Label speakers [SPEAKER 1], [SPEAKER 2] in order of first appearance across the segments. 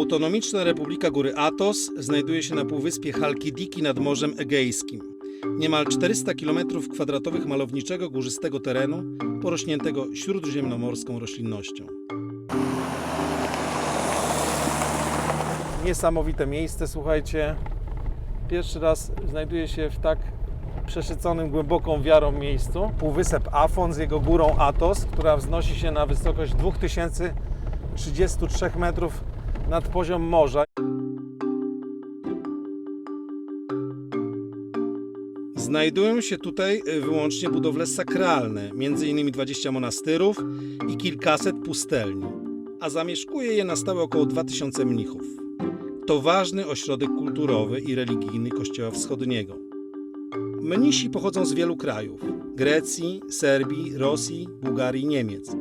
[SPEAKER 1] Autonomiczna Republika Góry Atos znajduje się na półwyspie Halkidiki nad Morzem Egejskim. Niemal 400 km2 malowniczego górzystego terenu porośniętego śródziemnomorską roślinnością. Niesamowite miejsce, słuchajcie. Pierwszy raz znajduję się w tak przeszyconym głęboką wiarą miejscu. Półwysep Afon z jego górą Atos, która wznosi się na wysokość 2033 metrów nad poziom morza. Znajdują się tutaj y, wyłącznie budowle sakralne, m.in. 20 monastyrów i kilkaset pustelni, a zamieszkuje je na stałe około 2000 mnichów. To ważny ośrodek kulturowy i religijny Kościoła Wschodniego. Mnisi pochodzą z wielu krajów: Grecji, Serbii, Rosji, Bułgarii, Niemiec.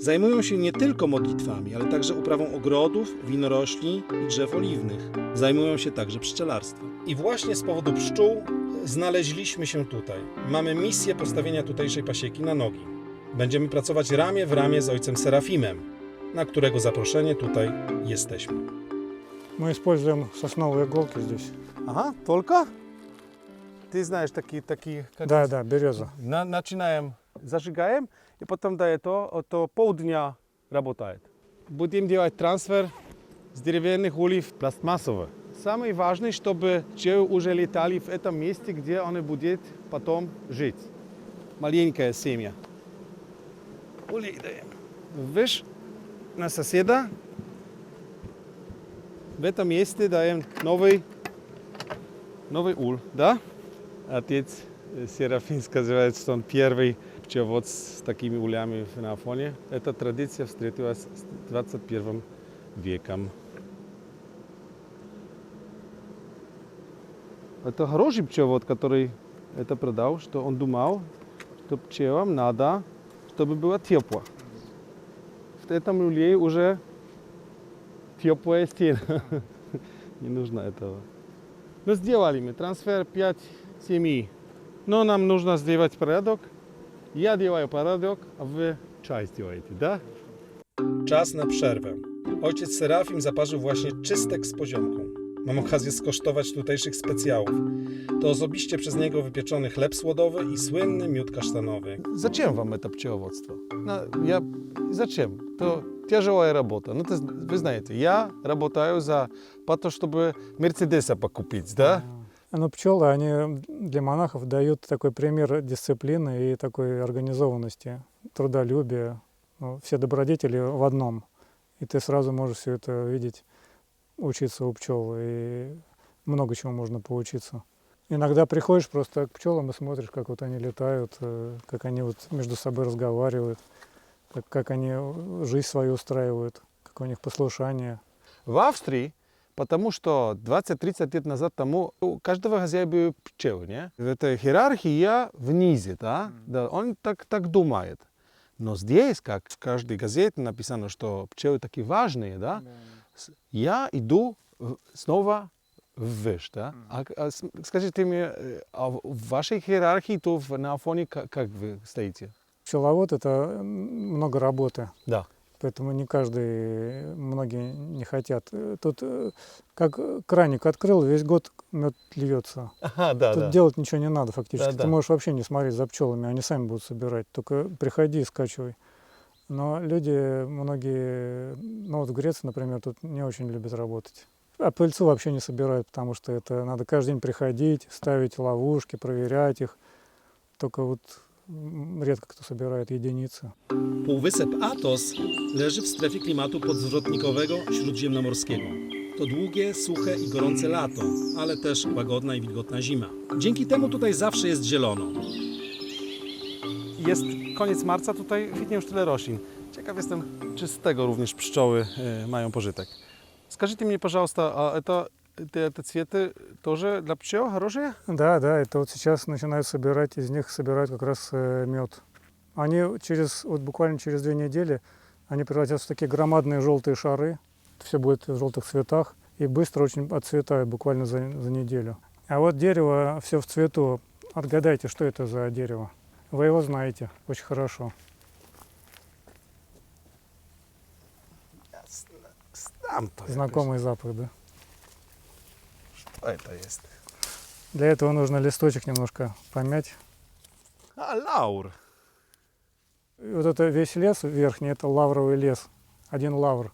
[SPEAKER 1] Zajmują się nie tylko modlitwami, ale także uprawą ogrodów, winorośli i drzew oliwnych. Zajmują się także pszczelarstwem. I właśnie z powodu pszczół znaleźliśmy się tutaj. Mamy misję postawienia tutejszej pasieki na nogi. Będziemy pracować ramię w ramię z ojcem Serafimem, na którego zaproszenie tutaj jesteśmy.
[SPEAKER 2] Мы используем сосновые иголки здесь.
[SPEAKER 1] Aha, tylko? Ty znajesz taki, taki
[SPEAKER 2] Да, да, береза.
[SPEAKER 1] На, начинаем, зажигаем, и потом до этого, то полдня работает. Будем делать трансфер с деревянных ульев в пластмассовые. Самое важное, чтобы пчелы уже летали в этом месте, где они будут потом жить. Маленькая семья. Улей даем. Видишь, на соседа в этом месте даем новый, новый уль, да? Отец Серафим сказывает, что он первый пчеловод с такими улями на Афоне. Эта традиция встретилась с 21 веком. Это хороший пчеловод, который это продал, что он думал, что пчелам надо, чтобы было тепло. В этом улье уже теплая стена. Не нужно этого. Ну, сделали мы трансфер 5 семей. Но нам нужно сделать порядок. Ja działaję porządek, a wy czaj сделаете, да? Czas na przerwę. Ojciec Serafim zaparzył właśnie czystek z poziomką. Mam okazję skosztować tutejszych specjałów. To osobiście przez niego wypieczony chleb słodowy i słynny miód kasztanowy. Зачем вам это пчеловодство? Я... Зачем? To тяжелая работа. Ну, вы знаете, я работаю за... по то, чтобы Мерседеса покупить, да?
[SPEAKER 2] Но пчелы, они для монахов дают такой пример дисциплины и такой организованности, трудолюбия. Ну, все добродетели в одном. И ты сразу можешь все это видеть, учиться у пчел. И много чего можно поучиться. Иногда приходишь просто к пчелам и смотришь, как вот они летают, э, как они вот между собой разговаривают, как, как они жизнь свою устраивают, какое у них послушание.
[SPEAKER 1] В Австрии, потому что 20-30 лет назад тому у каждого хозяина были пчелы, не? Это иерархия внизе, да? да он так, так думает. Но здесь, как в каждой газете написано, что пчелы такие важные, да? Я иду снова вверх, да? А, а скажите мне, э, а в вашей иерархии, то в, на Афоне как, как вы стоите?
[SPEAKER 2] Пчеловод – это много работы.
[SPEAKER 1] Да.
[SPEAKER 2] Поэтому не каждый, многие не хотят. Э, Тут э, как э, краник открыл, весь год мед льется.
[SPEAKER 1] Ага, да,
[SPEAKER 2] Тут делать ничего не надо фактически.
[SPEAKER 1] Да-да.
[SPEAKER 2] Ты можешь вообще не смотреть за пчелами, они сами будут собирать. Только приходи и скачивай. Но люди, многие, ну вот в Греции, например, тут не очень любят работать. А пыльцу вообще не собирают, потому что это надо каждый день приходить, ставить ловушки, проверять их. Только вот редко кто собирает единицы.
[SPEAKER 1] Półwysep Atos leży w strefie klimatu podzwrotnikowego śródziemnomorskiego. To długie, suche i gorące lato, ale też łagodna i wilgotna zima. Dzięki temu tutaj zawsze jest zielono. Jest koniec marca, tutaj kwitnie już tyle roślin. Ciekaw jestem, czy z tego również pszczoły e, mają pożytek. Скажите мне, пожалуйста, а это, это, цветы тоже для пчел хорошие?
[SPEAKER 2] Да, да, это вот сейчас начинают собирать, из них собирают как раз мед. Они через, вот буквально через две недели, они превратятся в такие громадные желтые шары, все будет в желтых цветах, и быстро очень отцветают, буквально за, за неделю. А вот дерево все в цвету. Отгадайте, что это за дерево. Вы его знаете очень хорошо. Знакомый запах, да?
[SPEAKER 1] Что это есть?
[SPEAKER 2] Для этого нужно листочек немножко помять.
[SPEAKER 1] А, лаур.
[SPEAKER 2] И вот это весь лес верхний, это лавровый лес. Один лавр.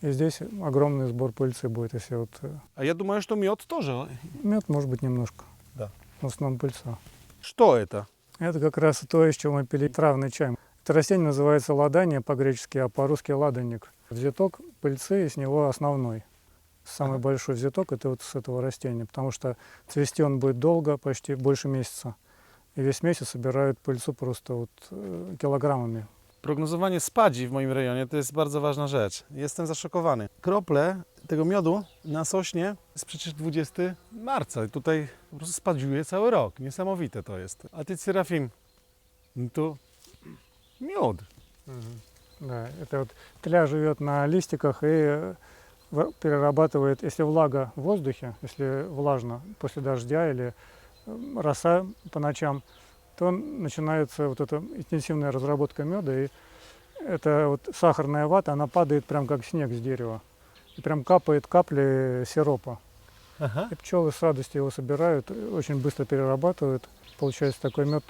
[SPEAKER 2] И здесь огромный сбор пыльцы будет, если вот э,
[SPEAKER 1] А я думаю, что мед тоже.
[SPEAKER 2] мед, может быть, немножко.
[SPEAKER 1] Да.
[SPEAKER 2] В основном пыльца.
[SPEAKER 1] Что это?
[SPEAKER 2] Это как раз то, из чего мы пили травный чай. Это растение называется ладания по-гречески, а по-русски ладанник. Взяток пыльцы из него основной. Самый
[SPEAKER 1] Ага.
[SPEAKER 2] большой взяток это вот с этого растения, потому что цвести он будет долго, почти больше месяца. И весь месяц собирают пыльцу просто вот э, килограммами.
[SPEAKER 1] Prognozowanie spadzi w moim rejonie to jest bardzo ważna rzecz. Jestem zaszokowany. Krople tego miodu na sośnie jest przecież 20 marca i tutaj po prostu spadziuje cały rok. Niesamowite to jest. A ty, Serafim, no to miód.
[SPEAKER 2] Да, это вот тля живет на листиках и э, в- перерабатывает, если влага в воздухе, если влажно после дождя или э, роса по ночам, то начинается вот эта интенсивная разработка меда, и эта вот сахарная вата, она падает прям как снег с дерева. И прям капает капли сиропа.
[SPEAKER 1] Aha.
[SPEAKER 2] И пчелы с радостью его собирают, очень быстро перерабатывают. Получается такой мед.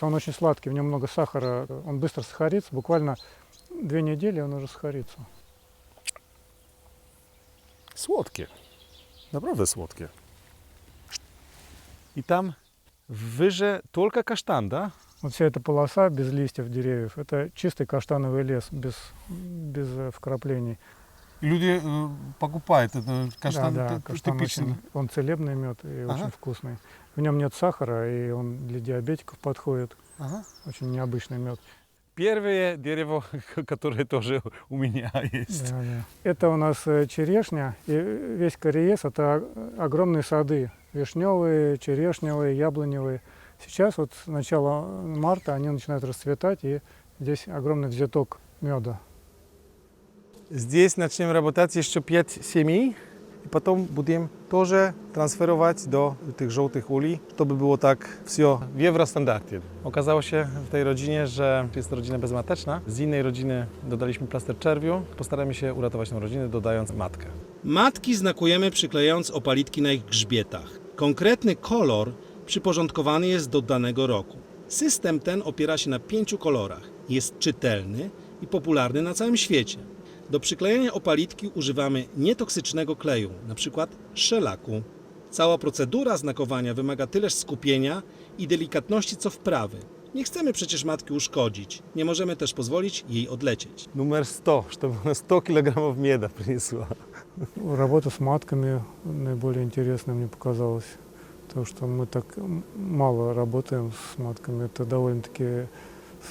[SPEAKER 2] Он очень сладкий, в нем много сахара, он быстро сахарится, буквально две недели он уже сахарится.
[SPEAKER 1] Słodkie. Naprawdę słodkie. I tam wyże tylko kasztan, da?
[SPEAKER 2] Вот вся эта полоса без листьев деревьев, это чистый каштановый лес, без, без вкраплений.
[SPEAKER 1] Y, покупают этот каштан
[SPEAKER 2] да, да, каштан
[SPEAKER 1] типичный.
[SPEAKER 2] очень, он целебный мед и
[SPEAKER 1] Ага.
[SPEAKER 2] очень вкусный. В нем нет сахара, и он для диабетиков подходит.
[SPEAKER 1] Aha.
[SPEAKER 2] Очень необычный мед.
[SPEAKER 1] Первое дерево, которое тоже у меня есть.
[SPEAKER 2] Да, да. Это у нас э, черешня, и весь Кореес – это огромные сады. Вишневые, черешневые, яблоневые. Сейчас вот с начала марта они начинают расцветать, и здесь огромный взяток меда.
[SPEAKER 1] Здесь начнем работать еще 5 семей, потом будем тоже трансфеrować do tych żółtych uli, żeby było tak все w Eurostandardzie. Okazało się w tej rodzinie, że jest to rodzina bezmateczna. Z innej rodziny dodaliśmy plaster czerwiu. Postaramy się uratować tę rodzinę, dodając matkę.
[SPEAKER 3] Matki znakujemy przyklejając opalitki na ich grzbietach. Konkretny kolor przyporządkowany jest do danego roku. System ten opiera się na pięciu kolorach. Jest czytelny i popularny na całym świecie. Do przyklejenia opalitki używamy nietoksycznego kleju, np. szelaku. Cała procedura znakowania wymaga tyleż skupienia i delikatności co wprawy. Nie chcemy przecież matki uszkodzić, nie możemy też pozwolić jej odlecieć.
[SPEAKER 1] Numer 100, żeby ona 100 kg mieda przyniosła.
[SPEAKER 2] Работа с матками наиболее интересная мне показалась. Потому что мы так м- мало работаем с матками. Это довольно-таки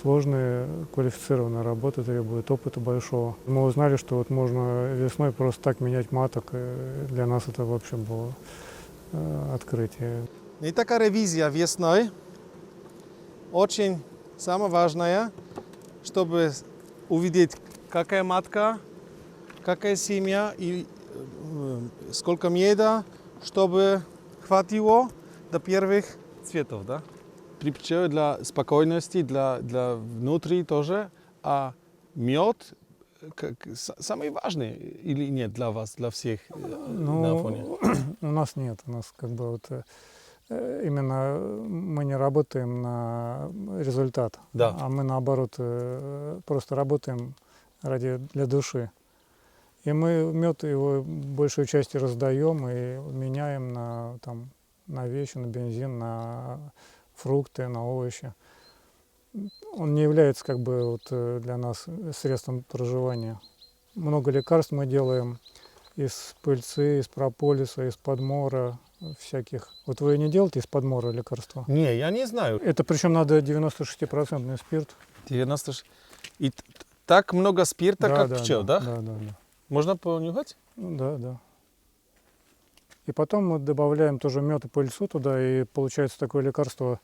[SPEAKER 2] сложная, квалифицированная работа, требует опыта большого. Мы узнали, что вот можно весной просто так менять маток. и Для нас это вообще было э, открытие.
[SPEAKER 1] I taka rewizja wiosną, очень самое важное, чтобы увидеть, какая матка, какая семья и э, сколько меда, чтобы хватило до первых цветов, да? При пчеле для спокойности, для, для внутри тоже, а мед как, самый важный или нет для вас, для всех э, на фоне?
[SPEAKER 2] у нас нет. У нас как бы вот э, э, именно мы не работаем на результат,
[SPEAKER 1] Да.
[SPEAKER 2] а мы наоборот просто работаем ради для души. И мы мед его большую часть раздаем и меняем на там на вещи, на бензин, на фрукты, на овощи. Он не является как бы вот э, для нас средством проживания. Много лекарств мы делаем из пыльцы, из прополиса, из подмора, всяких. Вот вы не делаете из подмора лекарства?
[SPEAKER 1] Не, я не знаю.
[SPEAKER 2] Это причем надо 96% спирт.
[SPEAKER 1] 96. И так много спирта, как пчел, да?
[SPEAKER 2] Да, да, да.
[SPEAKER 1] Можно понюхать?
[SPEAKER 2] Ну, Да, да. И потом мы добавляем тоже мед и пыльцу туда, и получается такое лекарство.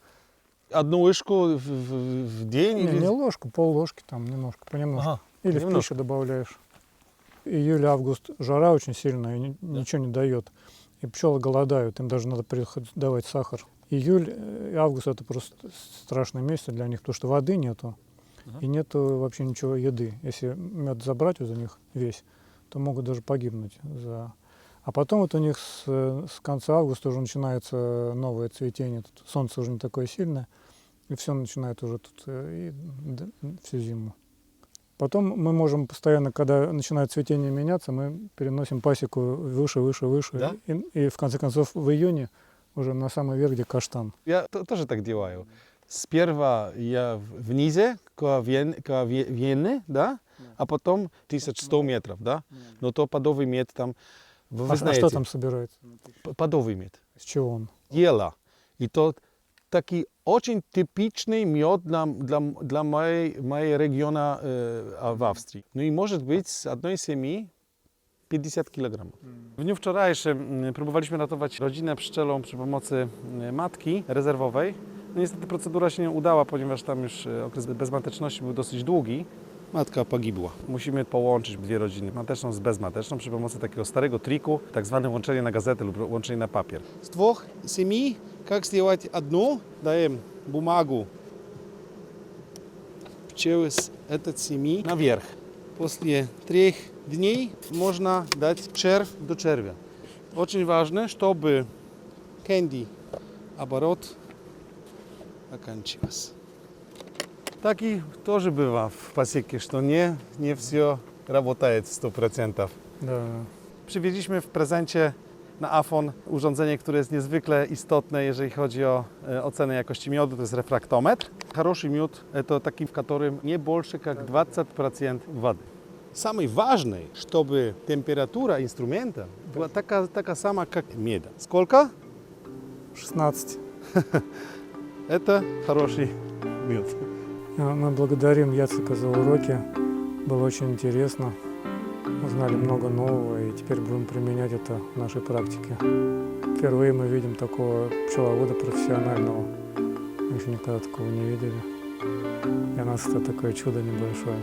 [SPEAKER 1] Одну ложку в, в- в день?
[SPEAKER 2] Не,
[SPEAKER 1] или-
[SPEAKER 2] не ложку, пол ложки там немножко, понемножку.
[SPEAKER 1] Ага.
[SPEAKER 2] Или в
[SPEAKER 1] немножко.
[SPEAKER 2] пищу добавляешь. Июль-август жара очень сильная, и ни- ничего не дает. И пчелы голодают, им даже надо давать сахар. Июль э, и август это просто страшные месяцы для них, потому что воды нету.
[SPEAKER 1] Ага.
[SPEAKER 2] И нету вообще ничего еды. Если мед забрать из них весь, то могут даже погибнуть. За... А потом вот у них с, э, с конца августа уже начинается новое цветение. Тут солнце уже не такое сильное, и все начинает уже тут э, и д- всю зиму. Потом мы можем постоянно, когда начинает цветение меняться, мы переносим пасеку выше, выше, выше.
[SPEAKER 1] Да?
[SPEAKER 2] И, и в конце концов в июне уже на самый верх, где каштан.
[SPEAKER 1] Я то- тоже так делаю. Сперва я в- внизе, к, Вен, к Ве- Вене, да, а потом 1100 метров, да. Но то подовый мед там, вы, вы
[SPEAKER 2] а, а
[SPEAKER 1] знаете,
[SPEAKER 2] что там собирается?
[SPEAKER 1] п- подовый мед.
[SPEAKER 2] С чего он?
[SPEAKER 1] Ела. И то такий очень типичный мед для, для, для моей, моей региона э, а, в Австрии. Ну и может być z одной семьи 50 kg. W dniu wczorajszym mm, próbowaliśmy ratować rodzinę pszczelą przy pomocy mm, matki rezerwowej. No niestety procedura się nie udała, ponieważ tam już e, okres bezmateczności był dosyć długi.
[SPEAKER 3] Matka pogibła.
[SPEAKER 1] Musimy połączyć dwie rodziny, mateczną z bezmateczną, przy pomocy takiego starego triku, tak zwane łączenie na gazetę lub łączenie na papier.
[SPEAKER 3] С двух семей, как сделать одну, даем бумагу пчелы с этой семьи наверх. После трех дней можно дать червь до червя. Очень важно, чтобы кэнди оборот оканчивался.
[SPEAKER 1] Tak i тоже bywa w pasiekie, że nie, nie все работает w 100%.
[SPEAKER 2] Да.
[SPEAKER 1] Przywieźliśmy w prezencie na Afon urządzenie, które jest niezwykle istotne, jeżeli chodzi o e, ocenę jakości miodu, to jest refraktometr. Хороший miód to taki, w którym nie больше jak 20% wody.
[SPEAKER 3] Самое важное, чтобы температура инструмента была такая, такая сама, как меда. Сколько?
[SPEAKER 2] 16.
[SPEAKER 1] Это хороший miód.
[SPEAKER 2] А, Мы благодарим Яцека за уроки. Было очень интересно. Узнали много нового и теперь будем применять это в нашей практике. Впервые мы видим такого пчеловода профессионального. Мы еще никогда такого не видели. Для нас это такое чудо небольшое.